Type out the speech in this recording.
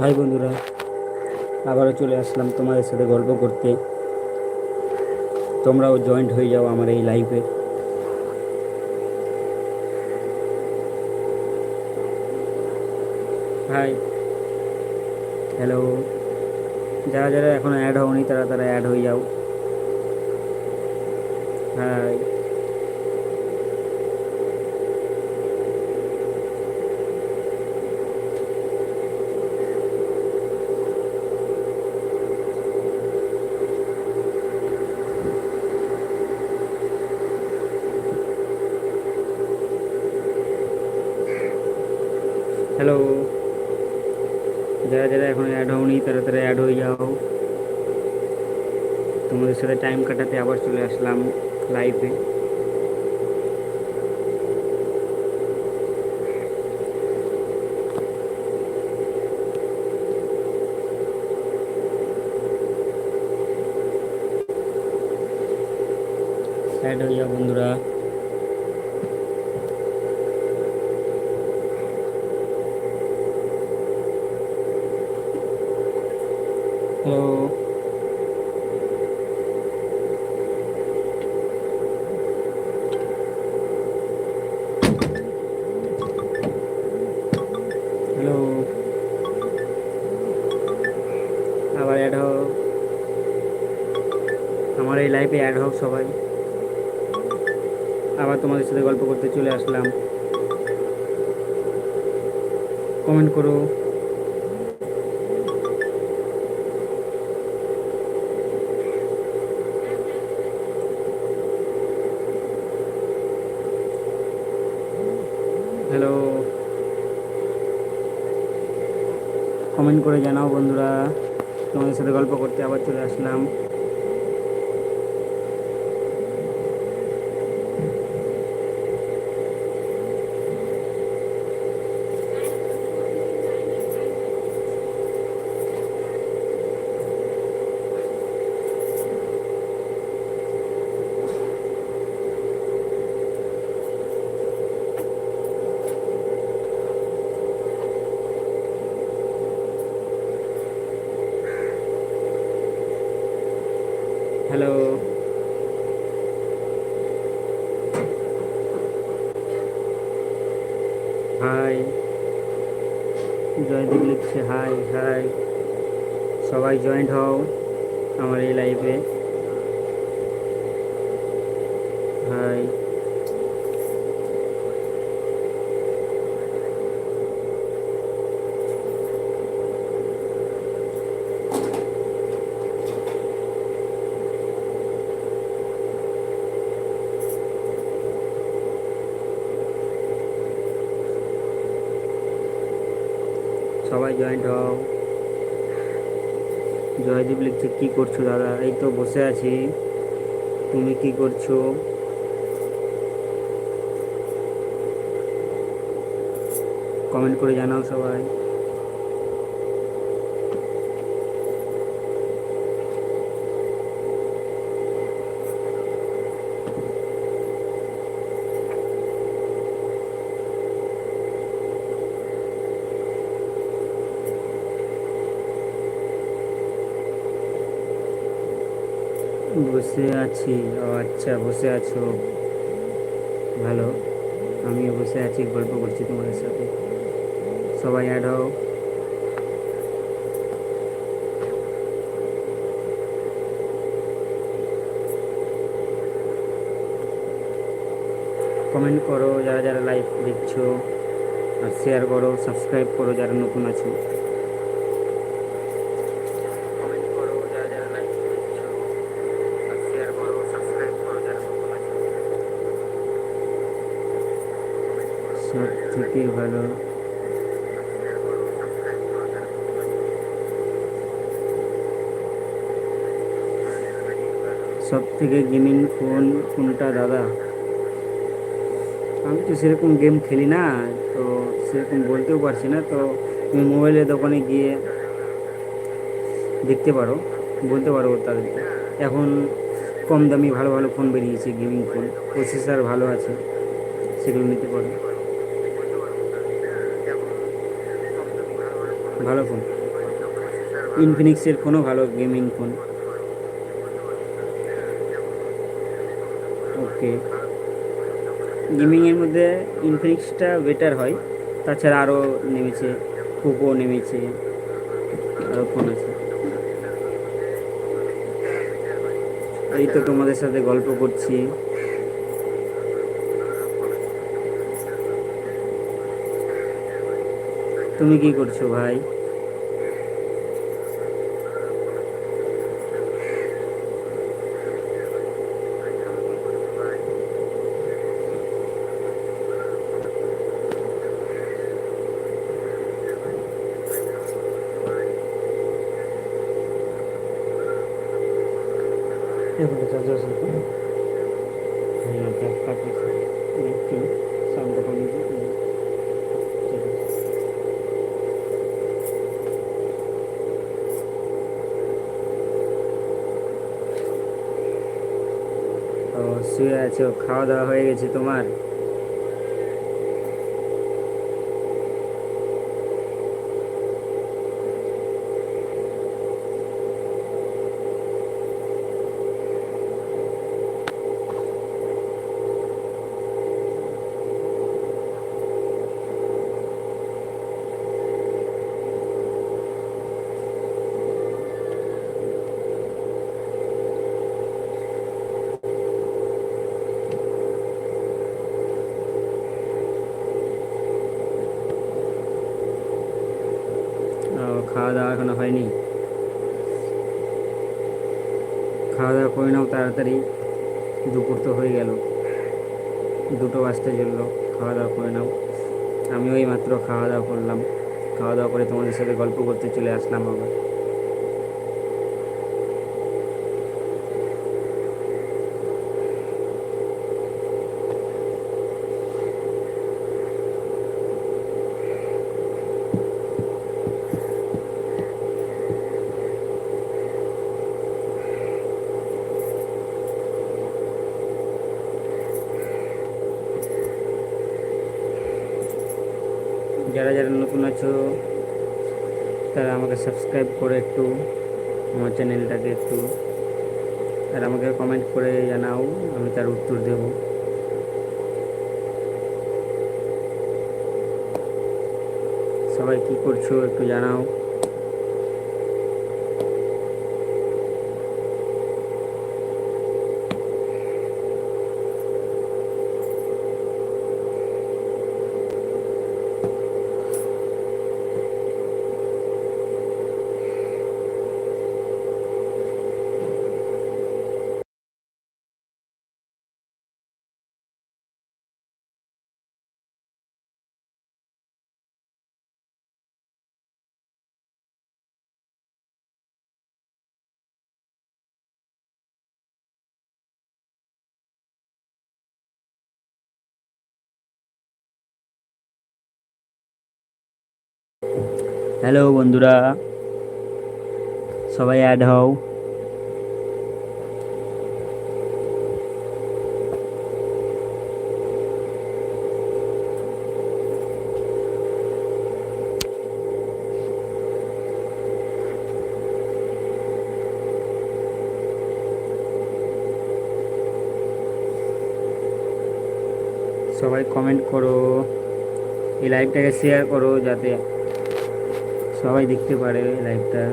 High বন্ধুরা, আবারও চলে আসলাম তোমাদের সাথে গল্প করতে। তোমরাও জয়েন্ট হয়ে যাও আমার এই লাইফে হাই হ্যালো যারা যারা এখনও অ্যাড হওনি তারা তারা অ্যাড হয়ে যাও। হাই হ্যালো যারা এখন অ্যাড হওনি তারা তারা অ্যাড হয়ে যাও। তোমাদের সাথে টাইম কাটাতে আবার চলে আসলাম লাইভে অ্যাড হয়ে যাও বন্ধুরা। হোক আমার এই লাইফে অ্যাড হোক সবাই। আবার তোমাদের সাথে গল্প করতে চলে আসলাম। কমেন্ট করো হ্যালো কমেন্ট করে জানাও বন্ধুরা। তোমাদের সাথে গল্প করতে আবার চলে আসলাম হ্যালো হাই। জয়দীপ লিখছে হাই হাই। সবাই জয়েন্ট হও আমার এই লাইফে হাই সবাই জয়েন্ট হও জয়দীপ লিখছে, কি করছ দাদা? এই তো বসে আছি। তুমি কি করছ? কমেন্ট করে জানাও সবাই। বসে আছি। ও আচ্ছা বসে আছো। ভালো। আমিও বসে আছি, গল্প করছি তোমাদের সাথে। সবাই অ্যাড হও। কমেন্ট করো, যারা যারা লাইভ দেখছ, আর শেয়ার করো সাবস্ক্রাইব করো, যারা নতুন আছো কমেন্ট করো যারা যারা লাইভ দেখছ আর শেয়ার করো সাবস্ক্রাইব করো যারা নতুন আছো থেকে ভালো। সব থেকে গেমিং ফোন কোনটা দাদা? আমি তো সেরকম গেম খেলি না, তো সেরকম বলতেও পারছি না, তো তুমি মোবাইলের দোকানে গিয়ে দেখতে পারো, বলতে পারো তাদেরকে। এখন কম দামি ভালো ভালো ফোন বেরিয়েছে গেমিং ফোন প্রসেসার ভালো আছে, সেগুলো নিতে পারো। ভালো ফোন ইনফিনিক্সের ফোনও ভালো গেমিং ফোন ওকে গেমিংয়ের মধ্যে ইনফিনিক্সটা বেটার হয়। তাছাড়া আরও নেমেছে পোকো নেমেছে আরও ফোন আছে। এই তো তোমাদের সাথে গল্প করছি। তুমি কি করছ ভাই এগুলো চার্জ আছে তো হ্যাঁ চার্জ কাটছে একটু সাউন্ডটা কমিয়ে দিই ঠিক আছে ও শুয়ে আছো খাওয়া দাওয়া হয়ে গেছে তোমার ও, খাওয়া দাওয়া এখনও হয়নি। খাওয়া দাওয়া করে নাও তাড়াতাড়ি। দুপুর তো হয়ে গেল। দুটো বাজতে চলল। খাওয়া দাওয়া করে নাও। আমিও ওই মাত্র খাওয়া দাওয়া করলাম। খাওয়া দাওয়া করে তোমাদের সাথে গল্প করতে চলে আসলাম আবার। যারা নতুন আছো, তারা আমাকে সাবস্ক্রাইব করে একটু, আমার চ্যানেলটাকে একটু, আর আমাকে কমেন্ট করে জানাও, আমি তার উত্তর দেব। সবাই কি করছ একটু জানাও। হ্যালো বন্ধুরা। সবাই অ্যাড হও। সবাই কমেন্ট করো। এই লাইভটাকে শেয়ার করো যাতে সবাই দেখতে পারে লাইভটা